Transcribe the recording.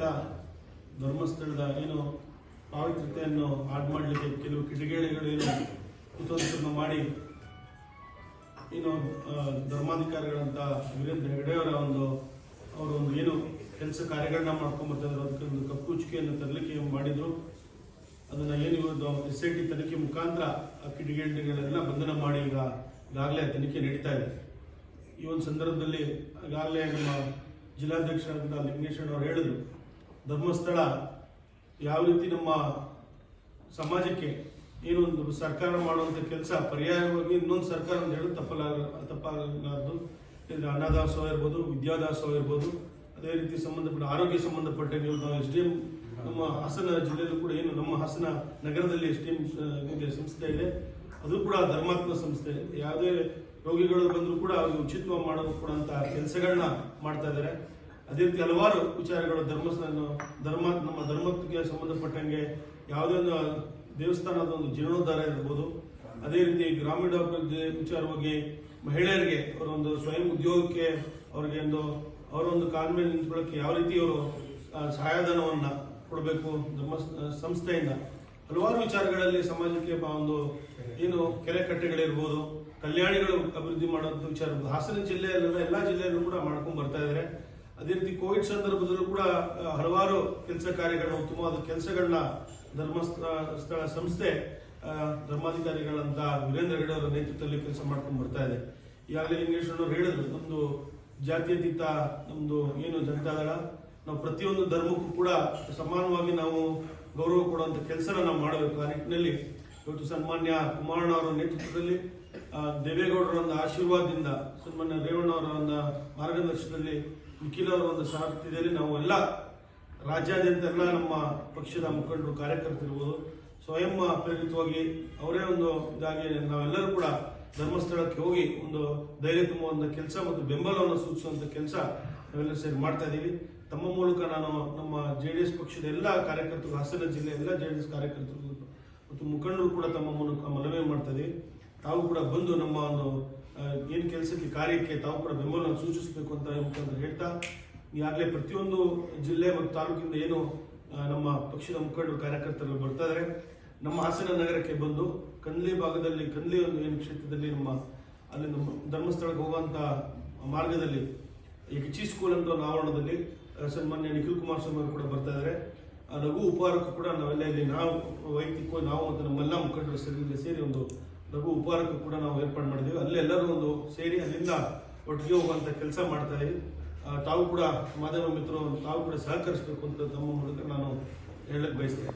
ಸಲ ಧರ್ಮಸ್ಥಳದ ಏನು ಪಾವಿತ್ರತೆಯನ್ನು ಹಾಳು ಮಾಡಲಿಕ್ಕೆ ಕೆಲವು ಕಿಡಿಗೇಡಿಗಳು ಏನು ಮಾಡಿ ಏನು ಧರ್ಮಾಧಿಕಾರಿಗಳಂತ ವೀರೇಂದ್ರ ಹೆಗಡೆಯವರ ಒಂದು, ಅವರು ಒಂದು ಏನು ಕೆಲಸ ಕಾರ್ಯಗಳನ್ನ ಮಾಡ್ಕೊಂಬರ್ತಿದ್ರು ಅದಕ್ಕೆ ಒಂದು ಕಪ್ಪುಚ್ಚಿಕೆಯನ್ನು ತರಲಿಕ್ಕೆ ಮಾಡಿದ್ರು. ಅದನ್ನು ಏನು ಇವತ್ತು ಎಸ್ ಐ ಟಿ ತನಿಖೆ ಮುಖಾಂತರ ಆ ಕಿಡಿಗೇಡಿಗಳೆಲ್ಲ ಬಂಧನ ಮಾಡಿ ಈಗ ಈಗಾಗಲೇ ತನಿಖೆ ನಡೀತಾ ಇದೆ. ಈ ಒಂದು ಸಂದರ್ಭದಲ್ಲಿ ಈಗಾಗಲೇ ನಮ್ಮ ಜಿಲ್ಲಾಧ್ಯಕ್ಷರಾದ ಲಿಂಗೇಶ್ವರ ಅವರು ಹೇಳಿದ್ರು. ಧರ್ಮಸ್ಥಳ ಯಾವ ರೀತಿ ನಮ್ಮ ಸಮಾಜಕ್ಕೆ ಏನೊಂದು ಸರ್ಕಾರ ಮಾಡುವಂತ ಕೆಲಸ, ಪರ್ಯಾಯವಾಗಿ ಇನ್ನೊಂದು ಸರ್ಕಾರ ಅಂತ ಹೇಳಿ ತಪ್ಪಲಾಗ ತಪ್ಪಾಗಲಾರದು. ಇದು ಅನ್ನದಾಸೋಹ ಇರ್ಬೋದು ವಿದ್ಯಾದಾಸೋಹ ಇರ್ಬೋದು. ಅದೇ ರೀತಿ ಸಂಬಂಧಪಟ್ಟ ಆರೋಗ್ಯ ಸಂಬಂಧಪಟ್ಟ ನೀವು ನಾವು ಎಸ್ ಡಿ ಎಂ ನಮ್ಮ ಹಾಸನ ಜಿಲ್ಲೆಯಲ್ಲೂ ಕೂಡ ಏನು ನಮ್ಮ ಹಾಸನ ನಗರದಲ್ಲಿ ಎಸ್ ಡಿ ಎಂ ಸಂಸ್ಥೆ ಇದೆ. ಅದು ಕೂಡ ಧರ್ಮಾತ್ಮ ಸಂಸ್ಥೆ. ಯಾವುದೇ ರೋಗಿಗಳು ಬಂದರೂ ಕೂಡ ಅವ್ರಿಗೆ ಉಚಿತವಾಗಿ ಕೂಡ ಅಂತ ಕೆಲಸಗಳನ್ನ ಮಾಡ್ತಾ ಇದ್ದಾರೆ. ಅದೇ ರೀತಿ ಹಲವಾರು ವಿಚಾರಗಳು ಧರ್ಮ ಧರ್ಮ, ನಮ್ಮ ಧರ್ಮಕ್ಕೆ ಸಂಬಂಧಪಟ್ಟಂಗೆ ಯಾವುದೇ ಒಂದು ದೇವಸ್ಥಾನದ ಒಂದು ಜೀರ್ಣೋದ್ಧಾರ ಇರ್ಬೋದು. ಅದೇ ರೀತಿ ಗ್ರಾಮೀಣಾಭಿವೃದ್ಧಿ ವಿಚಾರವಾಗಿ ಮಹಿಳೆಯರಿಗೆ ಅವರೊಂದು ಸ್ವಯಂ ಉದ್ಯೋಗಕ್ಕೆ ಅವರಿಗೆ ಒಂದು ಅವರೊಂದು ಒಂದು ಕಾಲ ಮೇಲೆ ನಿಂತ್ಕೊಳ್ಳೋಕೆ ಯಾವ ರೀತಿ ಅವರು ಸಹಾಯಧನವನ್ನು ಕೊಡಬೇಕು ಧರ್ಮ ಸಂಸ್ಥೆಯಿಂದ. ಹಲವಾರು ವಿಚಾರಗಳಲ್ಲಿ ಸಮಾಜಕ್ಕೆ ಒಂದು ಏನು ಕೆರೆ ಕಟ್ಟೆಗಳಿರ್ಬೋದು, ಕಲ್ಯಾಣಿಗಳು ಅಭಿವೃದ್ಧಿ ಮಾಡೋದು ವಿಚಾರ. ಹಾಸನ ಜಿಲ್ಲೆಯಲ್ಲ ಎಲ್ಲ ಜಿಲ್ಲೆಯಲ್ಲೂ ಕೂಡ ಮಾಡ್ಕೊಂಡು ಬರ್ತಾ ಇದ್ದಾರೆ ಅದೇ ರೀತಿ ಕೋವಿಡ್ ಸಂದರ್ಭದಲ್ಲೂ ಕೂಡ ಹಲವಾರು ಕೆಲಸ ಕಾರ್ಯಗಳನ್ನ ಉತ್ತಮವಾದ ಕೆಲಸಗಳನ್ನ ಧರ್ಮಸ್ಥಳ, ಸ್ಥಳ ಸಂಸ್ಥೆ ಧರ್ಮಾಧಿಕಾರಿಗಳಂತ ವೀರೇಂದ್ರ ಹೆಗಡೆ ಅವರ ನೇತೃತ್ವದಲ್ಲಿ ಕೆಲಸ ಮಾಡ್ಕೊಂಡು ಬರ್ತಾ ಇದೆ. ಈಗಾಗಲೇ ಲಿಂಗೇಶ್ವರವ್ರು ಹೇಳಿದ್ರು, ನಮ್ದು ಜಾತ್ಯತೀತ, ನಮ್ದು ಏನು ಜನತಾದಳ ನಾವು ಪ್ರತಿಯೊಂದು ಧರ್ಮಕ್ಕೂ ಕೂಡ ಸಮಾನವಾಗಿ ನಾವು ಗೌರವ ಕೊಡುವಂತ ಕೆಲಸನ ನಾವು ಮಾಡಬೇಕು. ಆ ನಿಟ್ಟಿನಲ್ಲಿ ಇವತ್ತು ಸನ್ಮಾನ್ಯ ಕುಮಾರಣ್ಣ ಅವರ ನೇತೃತ್ವದಲ್ಲಿ ದೇವೇಗೌಡರ ಒಂದು ಆಶೀರ್ವಾದದಿಂದ, ಸನ್ಮಾನ್ಯ ರೇವಣ್ಣ ಅವರ ಮಾರ್ಗದರ್ಶನದಲ್ಲಿ ನಿಖಿಲ್ ಒಂದು ಸಾರಥ್ಯದಲ್ಲಿ ನಾವು ಎಲ್ಲ ರಾಜ್ಯಾದ್ಯಂತ ಎಲ್ಲ ನಮ್ಮ ಪಕ್ಷದ ಮುಖಂಡರು, ಕಾರ್ಯಕರ್ತರಿರ್ಬೋದು, ಸ್ವಯಂ ಪ್ರೇರಿತವಾಗಿ ಅವರೇ ಒಂದು ಇದಾಗಿ ನಾವೆಲ್ಲರೂ ಕೂಡ ಧರ್ಮಸ್ಥಳಕ್ಕೆ ಹೋಗಿ ಒಂದು ಧೈರ್ಯ ತುಂಬುವಂಥ ಕೆಲಸ ಮತ್ತು ಬೆಂಬಲವನ್ನು ಸೂಚಿಸುವಂಥ ಕೆಲಸ ನಾವೆಲ್ಲ ಸೇರಿ ಮಾಡ್ತಾ ಇದ್ದೀವಿ. ತಮ್ಮ ಮೂಲಕ ನಾನು ನಮ್ಮ ಜೆ ಡಿ ಎಸ್ ಪಕ್ಷದ ಎಲ್ಲ ಕಾರ್ಯಕರ್ತರು, ಹಾಸನ ಜಿಲ್ಲೆ ಎಲ್ಲ ಜೆ ಡಿ ಎಸ್ ಕಾರ್ಯಕರ್ತರು ಮತ್ತು ಮುಖಂಡರು ಕೂಡ ತಮ್ಮ ಮೂಲಕ ಮನವಿ ಮಾಡ್ತಾ ಇದ್ದೀವಿ. ತಾವು ಕೂಡ ಬಂದು ನಮ್ಮ ಒಂದು ಏನು ಕೆಲಸಕ್ಕೆ, ಕಾರ್ಯಕ್ಕೆ ತಾವು ಕೂಡ ಬೆಂಬಲವನ್ನು ಸೂಚಿಸಬೇಕು ಅಂತ ಮುಖಾಂತರ ಹೇಳ್ತಾ, ಈಗಾಗಲೇ ಪ್ರತಿಯೊಂದು ಜಿಲ್ಲೆ ಮತ್ತು ತಾಲೂಕಿಂದ ಏನು ನಮ್ಮ ಪಕ್ಷದ ಮುಖಂಡರು, ಕಾರ್ಯಕರ್ತರು ಬರ್ತಾ ಇದ್ದಾರೆ ನಮ್ಮ ಹಾಸನ ನಗರಕ್ಕೆ ಬಂದು ಕಂದ್ಲಿ ಭಾಗದಲ್ಲಿ ಕಂದ್ಲಿ ಒಂದು ಏನು ಕ್ಷೇತ್ರದಲ್ಲಿ ನಮ್ಮ, ಅಲ್ಲಿ ನಮ್ಮ ಧರ್ಮಸ್ಥಳಕ್ಕೆ ಹೋಗುವಂಥ ಮಾರ್ಗದಲ್ಲಿ ಎಕ್ಚಿ ಸ್ಕೂಲ್ ಅಂತ ಒಂದು ಆವರಣದಲ್ಲಿ ಸನ್ಮಾನ್ಯ ನಿಖಿಲ್ ಕುಮಾರ್ ಸ್ವಾಮಿ ಕೂಡ ಬರ್ತಾ ಇದ್ದಾರೆ ಲಘು ಉಪಹಾರಕ್ಕೂ ಕೂಡ ನಾವೆಲ್ಲ ಇಲ್ಲಿ ನಾವು, ವೈಯಕ್ತಿಕವಾಗಿ ನಾವು ಮತ್ತು ನಮ್ಮೆಲ್ಲ ಮುಖಂಡರು ಸೇರಿ ಸೇರಿ ಒಂದು ಲಘು ಉಪಹಾರಕ್ಕೂ ಕೂಡ ನಾವು ಏರ್ಪಾಡು ಮಾಡಿದ್ದೀವಿ ಅಲ್ಲಿ ಎಲ್ಲರೂ ಒಂದು ಸೇರಿ ಅಲ್ಲಿಂದ ಒಟ್ಟಿಗೆ ಹೋಗುವಂತ ಕೆಲಸ ಮಾಡ್ತಾ ತಾವು ಕೂಡ ಮಾಧ್ಯಮ ಮಿತ್ರರು, ತಾವು ಕೂಡ ಸಹಕರಿಸಬೇಕು ಅಂತ ತಮ್ಮ ಮೂಲಕ ನಾನು ಹೇಳಕ್ ಬಯಸ್ತೇನೆ.